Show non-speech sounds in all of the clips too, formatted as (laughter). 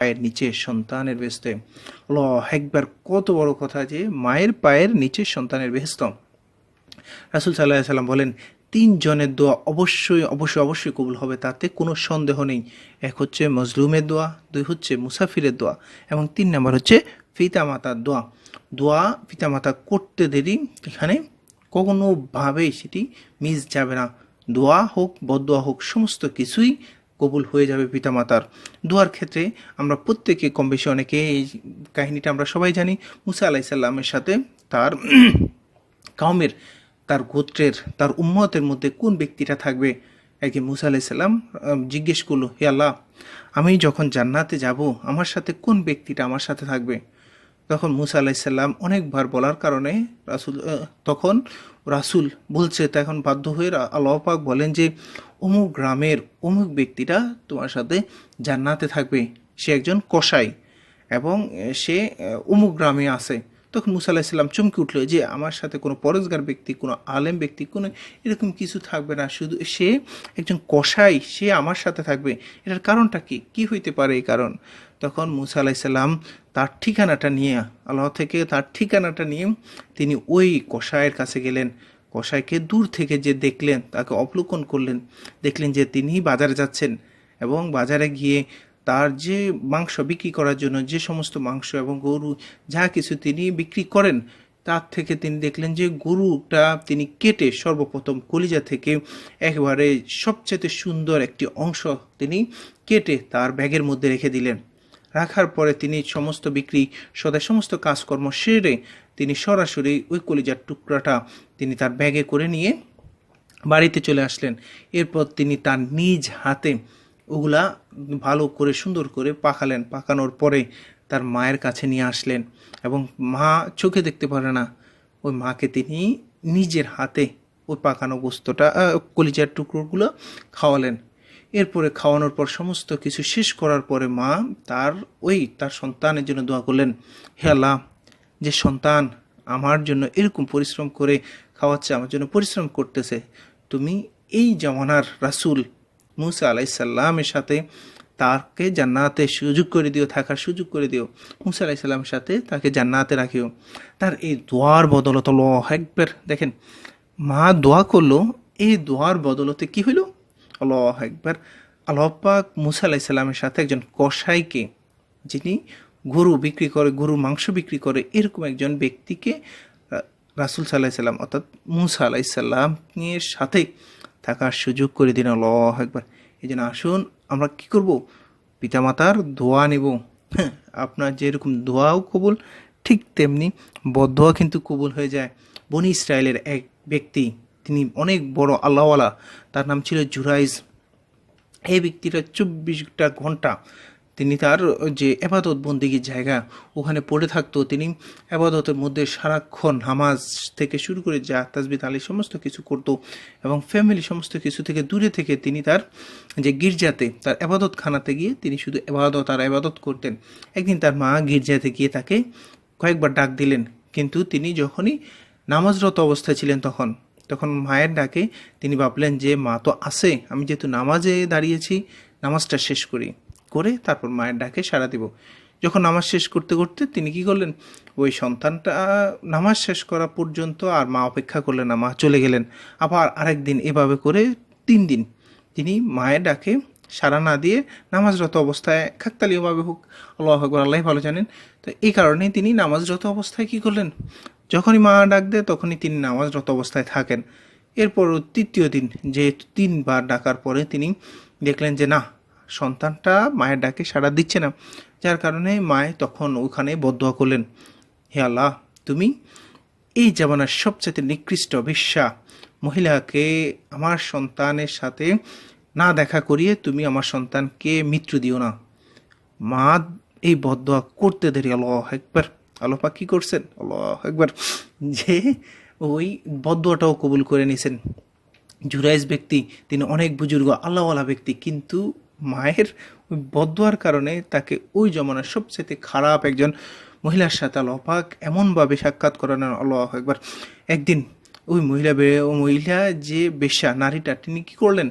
পায়ের নিচে সন্তানের বেহেস্তে আল্লাহ একবার কত বড় কথা যে মায়ের পায়ের নিচে সন্তানের বেহেস্ত রাসুল সাল্লাহ সাল্লাম বলেন, তিনজনের দোয়া অবশ্যই অবশ্যই অবশ্যই কবুল হবে, তাতে কোনো সন্দেহ নেই। এক হচ্ছে মজলুমের দোয়া, দুই হচ্ছে মুসাফিরের দোয়া, এবং তিন নম্বর হচ্ছে পিতামাতার দোয়া। দোয়া পিতামাতা করতে দেরি, এখানে কোনোভাবেই সেটি মিস যাবে না। দোয়া হোক বদোয়া হোক, সমস্ত কিছুই কবুল হয়ে যাবে পিতামাতার। দোয়ার ক্ষেত্রে আমরা প্রত্যেকে কম বেশি অনেকে এই কাহিনীটা আমরা সবাই জানি। মুসা আলাইসাল্লামের সাথে তার (clears throat) কাউমের, তার গোত্রের, তার উম্মতের মধ্যে কোন ব্যক্তিটা থাকবে? একদিন মুসা আলাইসাল্লাম জিজ্ঞেস করল, হে আল্লাহ, আমি যখন জান্নাতে যাব, আমার সাথে কোন ব্যক্তিটা আমার সাথে থাকবে? তখন মুসা আলাইসাল্লাম অনেকবার বলার কারণে রাসুল তখন রাসুল বলছে তখন বাধ্য হয়ে রা- বলেন যে, অমুক গ্রামের অমুক ব্যক্তিটা তোমার সাথে জান্নাতে থাকবে। সে একজন কসাই এবং সে অমুক গ্রামে আছে। তখন মুসা আলাহিসাল্লাম চমকে উঠল যে আমার সাথে কোনো পরজগার ব্যক্তি, কোনো আলেম ব্যক্তি, কোনো এরকম কিছু থাকবে না। শুধু সে একজন কসাই, সে আমার সাথে থাকবে। এটার কারণটা কি? কি হইতে পারে এই কারণ? তখন মুসা আলাহিসাল্লাম তার ঠিকানাটা নিয়ে, আল্লাহ থেকে তার ঠিকানাটা নিয়ে তিনি ওই কসাইয়ের কাছে গেলেন। কসাইকে দূর থেকে যে দেখলেন, তাকে অবলোকন করলেন। দেখলেন যে তিনি বাজারে যাচ্ছেন এবং বাজারে গিয়ে তার যে মাংস বিক্রি করার জন্য যে সমস্ত মাংস এবং গরু যা কিছু তিনি বিক্রি করেন, তার থেকে তিনি দেখলেন যে গরুটা তিনি কেটে সর্বপ্রথম কলিজা থেকে একেবারে সবচেয়ে সুন্দর একটি অংশ তিনি কেটে তার ব্যাগের মধ্যে রেখে দিলেন। রাখার পরে তিনি সমস্ত বিক্রি সদায় সমস্ত কাজকর্ম সেরে তিনি সরাসরি ওই কলিজার টুকরাটা তিনি তার ব্যাগে করে নিয়ে বাড়িতে চলে আসলেন। এরপর তিনি তার নিজ হাতে ওগুলা ভালো করে সুন্দর করে পাকালেন। পাকানোর পরে তার মায়ের কাছে নিয়ে আসলেন এবং মা চোখে দেখতে পারে না। ওই মাকে তিনি নিজের হাতে ওই পাকানো গোস্তটা কলিজার টুকরোগুলো খাওয়ালেন। এরপরে খাওয়ানোর পর সমস্ত কিছু শেষ করার পরে মা তার ওই তার সন্তানের জন্য দোয়া করলেন, হে আল্লাহ, যে সন্তান আমার জন্য এরকম পরিশ্রম করে খাওয়াচ্ছে, আমার জন্য পরিশ্রম করতেছে, তুমি এই জমানার রাসূল মুসা আলাইসাল্লামের সাথে তাকে জান্নাতে সুযোগ করে দিও, থাকার সুযোগ করে দিও। মুসা আলাইসাল্লামের সাথে তাকে জান্নাতে রাখিও। তার এই দোয়ার বদলত একবার দেখেন, মা দোয়া করল, এই দোয়ার বদলতে কি হইল? আল্লাহ একবার আল্লাহ পাক মুসা আলাইসাল্লামের সাথে একজন কসাইকে, যিনি গরু বিক্রি করে, গরুর মাংস বিক্রি করে, এরকম একজন ব্যক্তিকে রাসূল সাল্লাহ সাল্লাম, অর্থাৎ মুসা আলাইসাল্লাম এর সাথে থাকার সুযোগ করে দিন আল্লাহ একবার এই জন্য আসুন, আমরা কি করব? পিতামাতার দোয়া নেব। হ্যাঁ আপনার যেরকম দোয়াও কবুল, ঠিক তেমনি বদোয়া কিন্তু কবুল হয়ে যায়। বনি ইসরায়েলের এক ব্যক্তি, তিনি অনেক বড় আল্লাহওয়ালা, তার নাম ছিল জুরাইজ। এই ব্যক্তিটা চব্বিশটা ঘণ্টা তিনি তার যে এবাদত বন্দিগির জায়গা ওখানে পড়ে থাকতো, তিনি এবাদতের মধ্যে সারাক্ষণ নামাজ থেকে শুরু করে যা তাজবিদ আলী সমস্ত কিছু করত এবং ফ্যামিলি সমস্ত কিছু থেকে দূরে থেকে তিনি তার যে গির্জাতে, তার এবাদত খানাতে গিয়ে তিনি শুধু এবাদত আর এবাদত করতেন। একদিন তার মা গির্জাতে গিয়ে তাকে কয়েকবার ডাক দিলেন। কিন্তু তিনি যখনই নামাজরত অবস্থায় ছিলেন তখন তখন মায়ের ডাকে তিনি ভাবলেন যে, মা তো আছে, আমি যেহেতু নামাজে দাঁড়িয়েছি, নামাজটা শেষ করি। করে তারপর মায়ের ডাকে সাড়া দিব। যখন নামাজ শেষ করতে করতে তিনি কি করলেন? ওই সন্তানটা নামাজ শেষ করা পর্যন্ত আর মা অপেক্ষা করলেন না, মা চলে গেলেন। আবার আরেক দিন এভাবে করে তিন দিন তিনি মায়ের ডাকে সাড়া না দিয়ে নামাজরত অবস্থায় খাকতালীয়ভাবে হোক, আল্লাহ আকবর আল্লাহ ভালো জানেন। তো এই কারণে তিনি নামাজরত অবস্থায় কি করলেন? যখনই মা ডাক দেয়, তখনই তিনি নামাজরত অবস্থায় থাকেন। এরপর তৃতীয় দিন যেহেতু তিনবার ডাকার পরে তিনি দেখলেন যে, না সন্তানটা মায়ের ডাকে সাড়া দিচ্ছে না। যার কারণে মায়ে তখন ওখানে বদোয়া করলেন। হে আল্লাহ, তুমি এই জামানার সবচেয়ে নিকৃষ্ট বিশ্বা মহিলাকে আমার সন্তানের সাথে না দেখা করিয়ে তুমি আমার সন্তানকে মৃত্যু দিও না। মা এই বদোয়া করতে দেরি। আল্লাহ একবার আল্লাপা কি করছেন? আল্লাহ একবার যে ওই বদোয়াটাও কবুল করে নিয়েছেন জুরাইজ ব্যক্তি, তিনি অনেক বুজুর্গ, আল্লাহওয়ালা ব্যক্তি, কিন্তু মায়ের ওই বদোয়ার কারণে তাকে ওই জমানার সবচেয়ে খারাপ একজন মহিলার সাথে আল্লাপাক এমনভাবে সাক্ষাৎ করানোর আল্লাহ একবার একদিন ওই মহিলা ও মহিলা যে বেশ্যা, নারীটা, তিনি কী করলেন?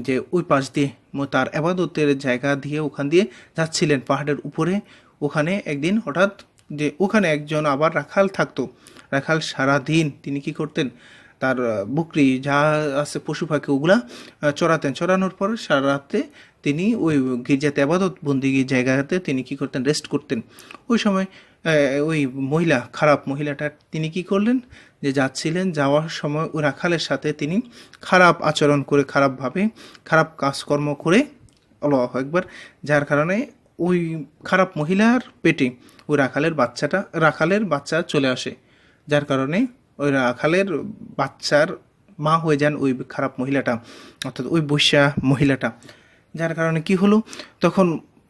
যে ওই পাশ দিয়ে তার আবাদতের জায়গা দিয়ে ওখান দিয়ে যাচ্ছিলেন পাহাড়ের উপরে। ওখানে একদিন হঠাৎ যে ওখানে একজন আবার রাখাল থাকতো। রাখাল সারা দিন তিনি কি করতেন? তার বকরি যা আছে পশু পাখি ওগুলা চড়াতেন। চড়ানোর পর সারা রাতে তিনি ওই গির্জাতে আবাদত বন্দিগির জায়গাতে তিনি কি করতেন? রেস্ট করতেন। ওই সময় ওই মহিলা, খারাপ মহিলাটা তিনি কি করলেন? যে যাচ্ছিলেন, যাওয়ার সময় ওই রাখালের সাথে তিনি খারাপ আচরণ করে, খারাপভাবে, খারাপ কাজকর্ম করে, আল্লাহ একবার যার কারণে ওই খারাপ মহিলার পেটে ওই রাখালের বাচ্চাটা, রাখালের বাচ্চা চলে আসে। যার কারণে ওই রাখালের বাচ্চার মা হয়ে যান ওই খারাপ মহিলাটা, অর্থাৎ ওই বৈশ্যা মহিলাটা। যার কারণে কি হলো? তখন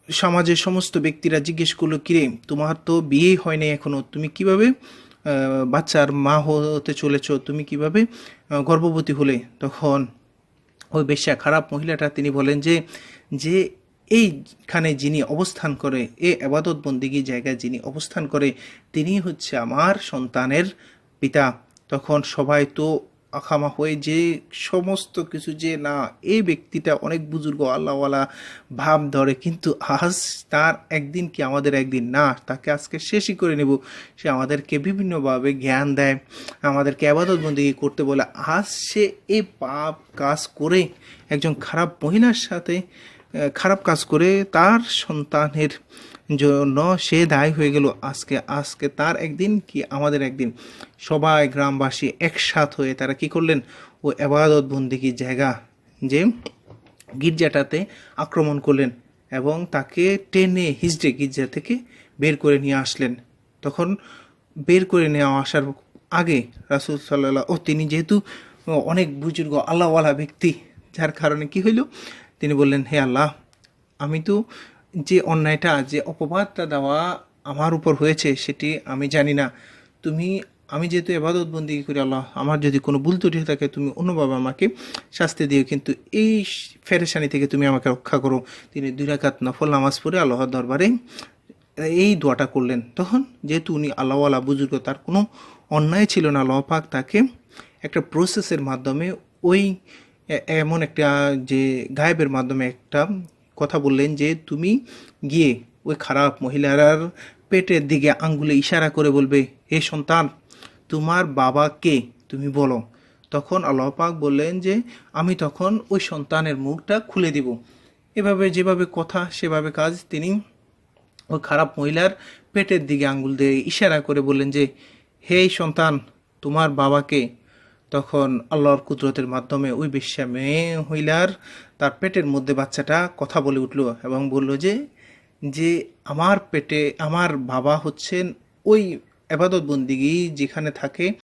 সমাজের সমস্ত ব্যক্তিরা জিজ্ঞেস করল, কিরে, তোমার তো বিয়েই হয়নি এখনও, তুমি কীভাবে বাচ্চার মা হতে চলেছ, তুমি কীভাবে গর্ভবতী হলে? তখন ওই বেশ্যা খারাপ মহিলাটা, তিনি বলেন যে যে এইখানে যিনি অবস্থান করে, এ আবাদত বন্দিগি জায়গায় যিনি অবস্থান করে, তিনি হচ্ছে আমার সন্তানের পিতা, তখন সবাই তো আখামা হয়ে যে সমস্ত কিছু যে না, এই ব্যক্তিটা অনেক বুজুর্গ, আল্লাহওয়ালা ভাব ধরে। কিন্তু আজ তার একদিন কি আমাদের একদিন? না, তাকে আজকে শেষই করে নেব। সে আমাদেরকে বিভিন্নভাবে জ্ঞান দেয়, আমাদেরকে আবাদত বন্দি করতে বলে। আজ সে এই পাপ কাজ করে, একজন খারাপ মহিলার সাথে খারাপ কাজ করে তার সন্তানের জন্য সে দায়ী হয়ে গেল আজকে। আজকে তার একদিন কি আমাদের একদিন। সবাই গ্রামবাসী একসাথ হয়ে তারা কি করলেন? ও আবাদত বন্দিগির জায়গা যে গির্জাটাতে আক্রমণ করলেন এবং তাকে টেনে হিজড়ে গির্জা থেকে বের করে নিয়ে আসলেন। তখন বের করে নেওয়া আসার আগে রাসুল সাল্লাহ ও তিনি যেহেতু অনেক বুজুর্গ, আল্লাহওয়ালা ব্যক্তি, যার কারণে কি হইল? তিনি বললেন, হে আল্লাহ, আমি তো যে অন্যায়টা, যে অপবাদটা দেওয়া আমার উপর হয়েছে, সেটি আমি জানি না। তুমি, আমি যেহেতু এবাদত বন্দি করি, আল্লাহ, আমার যদি কোনো ভুল ত্রুটি থাকে, তুমি অন্যভাবে আমাকে শাস্তি দিও। কিন্তু এই ফেরেশানি থেকে তুমি আমাকে রক্ষা করো। তিনি দুই রাকাত নফল নামাজ পড়ে আল্লাহর দরবারে এই দোয়াটা করলেন। তখন যেহেতু উনি আল্লাহওয়ালা বুজুর্গ, তার কোনো অন্যায় ছিল না। আল্লাহ পাক তাকে একটা প্রসেসের মাধ্যমে ওই এমন একটা যে গায়েবের মাধ্যমে একটা কথা বললেন যে তুমি গিয়ে ওই খারাপ মহিলার পেটের দিকে আঙ্গুলে ইশারা করে বলবে, হে সন্তান, তোমার বাবা কে? তুমি বলো। তখন আল্লাহ পাক বললেন যে, আমি তখন ওই সন্তানের মুখটা খুলে দিব। এভাবে যেভাবে কথা, সেভাবে কাজ তিনি ওই খারাপ মহিলার পেটের দিকে আঙ্গুল দিয়ে ইশারা করে বললেন যে, হে সন্তান, তোমার বাবাকে তখন আল্লাহর কুদরতের মাধ্যমে ওই বিশ্বা মেয়ে হইলার, তার পেটের মধ্যে বাচ্চাটা কথা বলে উঠল এবং বলল যে যে আমার পেটে, আমার বাবা হচ্ছেন ওই আবাদত বন্দিগি যেখানে থাকে